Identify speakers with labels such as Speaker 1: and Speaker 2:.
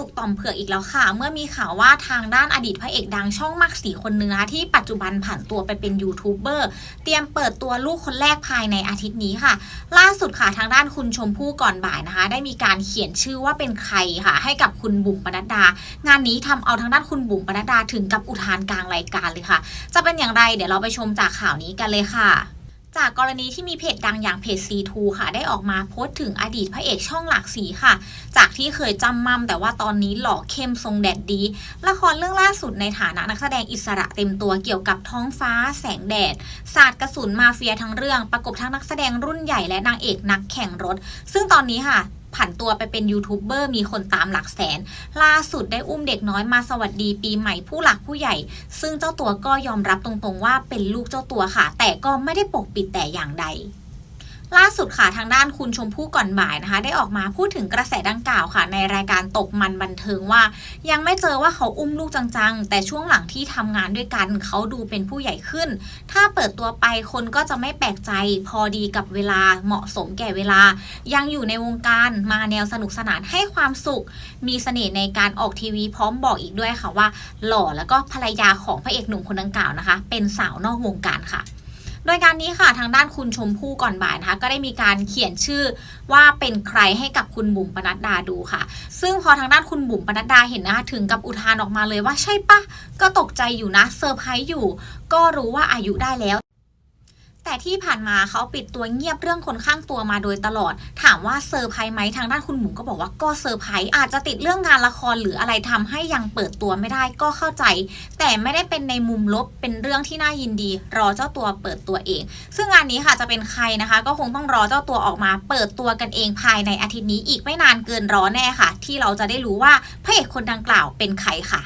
Speaker 1: ตกตอมเผือกอีกแล้วค่ะ เมื่อมีข่าวว่าทางด้านอดีตพระเอกดังช่องมักสีคนหนึงนะคะที่ปัจจุบันผันตัวไปเป็นยูทูบเบอร์เตรียมเปิดตัวลูกคนแรกภายในอาทิตย์นี้ค่ะ ล่าสุดค่ะทางด้านคุณชมพู่ก่อนบ่ายนะคะ ได้มีการเขียนชื่อว่าเป็นใครค่ะ ให้กับคุณบุ๋มปนัดดา งานนี้ทำเอาทางด้านคุณบุ๋มปนัดดาถึงกับอุทานกลางรายการเลยค่ะ จะเป็นอย่างไรเดี๋ยวเราไปชมจากข่าวนี้กันเลยค่ะ จากกรณีที่มีเพจดังอย่างเพจ C2 ค่ะ ได้ออกมาโพสต์ถึงอดีตพระเอกช่องหลากสีค่ะ จากที่เคยจำมั่มแต่ว่าตอนนี้หล่อเข้มทรงแดดดี ละครเรื่องล่าสุดในฐานะนักแสดงอิสระเต็มตัวเกี่ยวกับท้องฟ้า แสงแดดศาสตร์กระสุนมาเฟียทั้งเรื่อง ประกบทั้งนักแสดงรุ่นใหญ่และนางเอกนักแข่งรถ ซึ่งตอนนี้ค่ะ ผันตัวไปเป็นยูทูบเบอร์มีคนตามหลักแสน ล่าสุดได้อุ้มเด็กน้อยมาสวัสดีปีใหม่ผู้หลักผู้ใหญ่ ซึ่งเจ้าตัวก็ยอมรับตรงๆว่าเป็นลูกเจ้าตัวค่ะ แต่ก็ไม่ได้ปกปิดแต่อย่างใด ล่าสุดค่ะทางด้านคุณชมพู่ก่อนบ่ายนะคะ ได้ออกมาพูดถึงกระแสดังกล่าวค่ะ ในรายการตกมันบันเทิงว่า ยังไม่เจอว่าเขาอุ้มลูกจังๆ แต่ช่วงหลังที่ทำงานด้วยกัน เขาดูเป็นผู้ใหญ่ขึ้น ถ้าเปิดตัวไปคนก็จะไม่แปลกใจ พอดีกับเวลาเหมาะสมแก่เวลา ยังอยู่ในวงการมาแนวสนุกสนานให้ความสุข มีเสน่ห์ในการออกทีวีพร้อมบอกอีกด้วยค่ะว่า หล่อแล้วก็ภรรยาของพระเอกหนุ่มคนดังกล่าวนะคะ เป็นสาวนอกวงการค่ะ โดยการนี้ค่ะทางด้านคุณชมพู่ก่อนบ่ายนะคะก็ได้มีการเขียนชื่อว่าเป็นใครให้กับคุณบุ๋มปนัดดาดูค่ะ ซึ่งพอทางด้านคุณบุ๋มปนัดดาเห็นนะคะถึงกับอุทานออกมาเลยว่าใช่ปะก็ตกใจอยู่นะเซอร์ไพรส์อยู่ ก็รู้ว่าอายุได้แล้ว แต่ที่ผ่านมาเขาปิดตัวเงียบเรื่องคนข้างตัวมาโดยตลอด ถามว่าเซอร์ไพรส์ไหมทางด้านคุณหมูก็บอกว่าก็เซอร์ไพรส์อาจจะติดเรื่องงานละครหรืออะไรทำให้ยังเปิดตัวไม่ได้ก็เข้าใจ แต่ไม่ได้เป็นในมุมลบเป็นเรื่องที่น่ายินดี รอเจ้าตัวเปิดตัวเอง ซึ่งงานนี้ค่ะจะเป็นใครนะคะ ก็คงต้องรอเจ้าตัวออกมา เปิดตัวกันเองภายในอาทิตย์นี้อีกไม่นานเกินรอแน่ค่ะ ที่เราจะได้รู้ว่าพระเอกคนดังกล่าวเป็นใครค่ะ